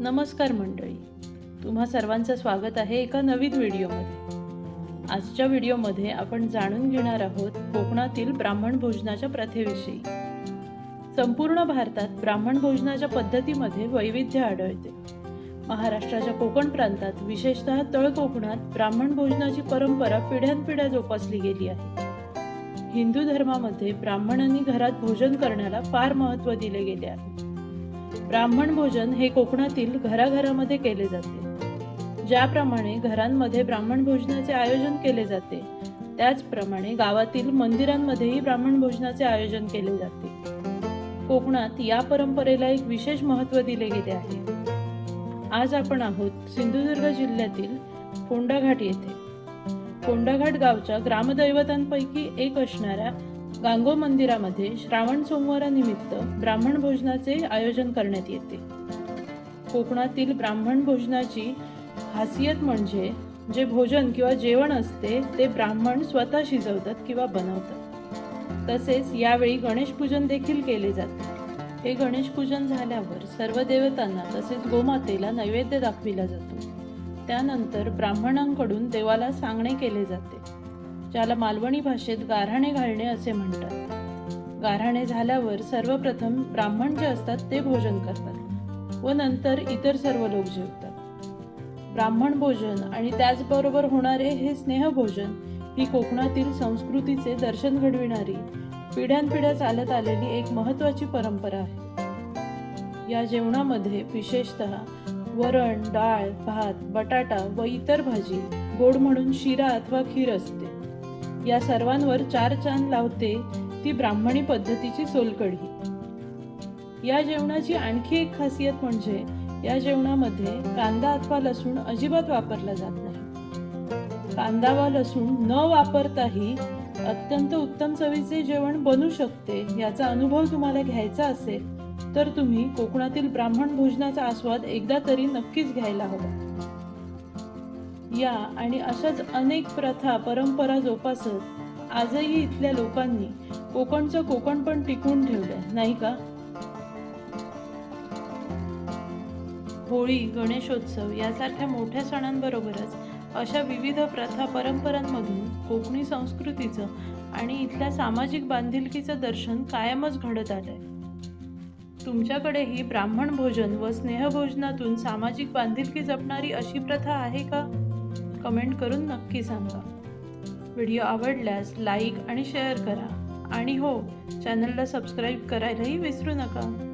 नमस्कार मंडळी. तुम्हा सर्वांचं स्वागत आहे एका नवीन व्हिडिओमध्ये. आजच्या व्हिडिओमध्ये आपण जाणून घेणार आहोत कोकणातील ब्राह्मण भोजनाच्या प्रथेविषयी. संपूर्ण भारतात ब्राह्मण भोजनाच्या पद्धतीमध्ये वैविध्य आढळते. महाराष्ट्राच्या कोकण प्रांतात विशेषतः तळ कोकणात ब्राह्मण भोजनाची परंपरा पिढ्यानपिढ्या जोपासली गेली आहे. हिंदू धर्मामध्ये ब्राह्मणांनी घरात भोजन करण्याला फार महत्त्व दिले गेले आहे. ब्राह्मण भोजन हे कोकणातील घराघरामध्ये केले जाते. ज्याप्रमाणे घरांमध्ये ब्राह्मण भोजनाचे आयोजन केले जाते त्याचप्रमाणे गावातील मंदिरांमध्येही ब्राह्मण भोजनाचे आयोजन केले जाते. कोकणात या परंपरेला एक विशेष महत्त्व दिले गेले आहे. आज आपण आहोत सिंधुदुर्ग जिल्ह्यातील फोंडाघाट येथे. फोंडाघाट गावच्या ग्रामदैवतांपैकी एक असणाऱ्या गांगो मंदिरामध्ये श्रावण सोमवारानिमित्त ब्राह्मण भोजनाचे आयोजन करण्यात येते. कोकणातील ब्राह्मण भोजनाची खासियत म्हणजे जे भोजन किंवा जेवण असते ते ब्राह्मण स्वतः शिजवतात किंवा बनवतात. तसेच यावेळी गणेश पूजन देखील केले जाते. हे गणेश पूजन झाल्यावर सर्व देवतांना तसेच गोमातेला नैवेद्य दाखविला जातो. त्यानंतर ब्राह्मणांकडून देवाला सांगणे केले जाते. ज्याला मालवणी भाषेत गाऱ्हाणे घालणे असे म्हणतात. गाऱ्हाणे झाल्यावर सर्वप्रथम ब्राह्मण जे असतात ते भोजन करतात व नंतर इतर सर्व लोक जेवतात. ब्राह्मण भोजन आणि त्याचबरोबर होणारे हे स्नेहभोजन ही कोकणातील संस्कृतीचे दर्शन घडविणारी पिढ्यानपिढ्या चालत आलेली एक महत्त्वाची परंपरा आहे. या जेवणामध्ये विशेषतः वरण डाळ भात बटाटा व इतर भाजी गोड म्हणून शिरा अथवा खीर असते. या सर्वांवर चार चांद लावते ती ब्राह्मणी पद्धतीची सोलकढी. या जेवणाची आणखी एक खासियत म्हणजे या जेवणामध्ये कांदा अथवा लसूण अजिबात वापरला जात नाही. कांदा वा लसूण न वापरताही अत्यंत उत्तम चवीचे जेवण बनू शकते याचा अनुभव तुम्हाला घ्यायचा असेल तर तुम्ही कोकणातील ब्राह्मण भोजनाचा आस्वाद एकदा तरी नक्कीच घ्यायला हवा. या आणि अशाच अनेक प्रथा परंपरा जोपासत आजही इथल्या लोकांनी कोकणचं कोकण पण टिकून ठेवलंय नाही का? होळी गणेशोत्सव यासारख्या मोठ्या सणांबरोबरच अशा विविध प्रथा परंपरांमधून कोकणी संस्कृतीचं आणि इथल्या सामाजिक बांधिलकीचं दर्शन कायमच घडत आलंय. तुमच्याकडेही ब्राह्मण भोजन व स्नेहभोजनातून सामाजिक बांधिलकी जपणारी अशी प्रथा आहे का? कमेंट करून नक्की सांगा. व्हिडिओ आवडल्यास लाईक आणि शेअर करा. आणि हो चॅनलला सबस्क्राईब करायलाही विसरू नका.